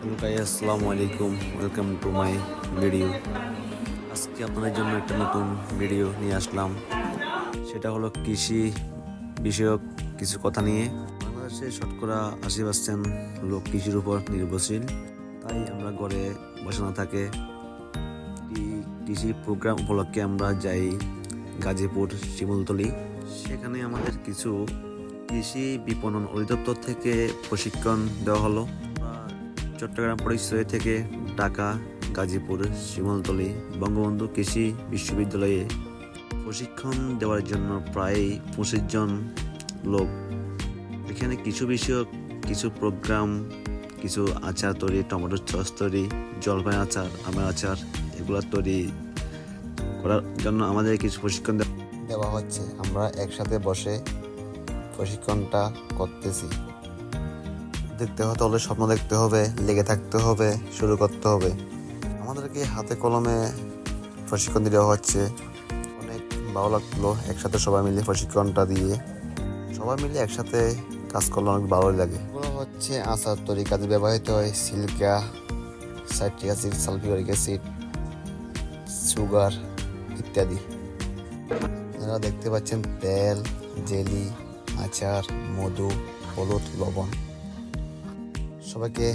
গাই আসসালামু আলাইকুম welcome to my video আজকে আপনাদের জন্য একটা নতুন ভিডিও নিয়ে আসলাম। সেটা হলো কৃষি বিষয়ক কিছু কথা নিয়ে। বাংলাদেশে শতকরা আশি পার্সেন্ট লোক কৃষির উপর নির্ভরশীল। তাই আমরা ঘরে বসে না থাকে কৃষি প্রোগ্রাম উপলক্ষে আমরা যাই গাজীপুর শিমুলতলি। সেখানে আমাদের কিছু কৃষি বিপণন অধিদপ্তর থেকে প্রশিক্ষণ দেওয়া হলো। চট্টগ্রাম পরিচয় থেকে ঢাকা, গাজীপুর, শিমুলতলি, বঙ্গবন্ধু কৃষি বিশ্ববিদ্যালয়ে প্রশিক্ষণ দেওয়ার জন্য প্রায় পঁচিশ জন লোক। এখানে কিছু বিষয়ক, কিছু প্রোগ্রাম, কিছু আচার তৈরি, টমেটো সস তৈরি, জলপাই আচার, আমের আচার এগুলো তৈরি করার জন্য আমাদের কিছু প্রশিক্ষণ দেওয়া হচ্ছে। আমরা একসাথে বসে প্রশিক্ষণটা করতেছি। দেখতে হতে হলে স্বপ্ন দেখতে হবে, লেগে থাকতে হবে, শুরু করতে হবে। আমাদেরকে হাতে কলমে প্রশিক্ষণ দেওয়া হচ্ছে। অনেক ভালো লাগল একসাথে সবাই মিলে প্রশিক্ষণটা দিয়ে। সবাই মিলে একসাথে কাজ করলে অনেক ভালোই লাগে। হচ্ছে আচার, তৈরি, কাজে ব্যবহৃত হয়। Chilka, citric acid, sulphuric acid, sugar ইত্যাদি। আপনারা দেখতে পাচ্ছেন তেল, জেলি, আচার, মধু, হলুদ, লবণ। সবাইকে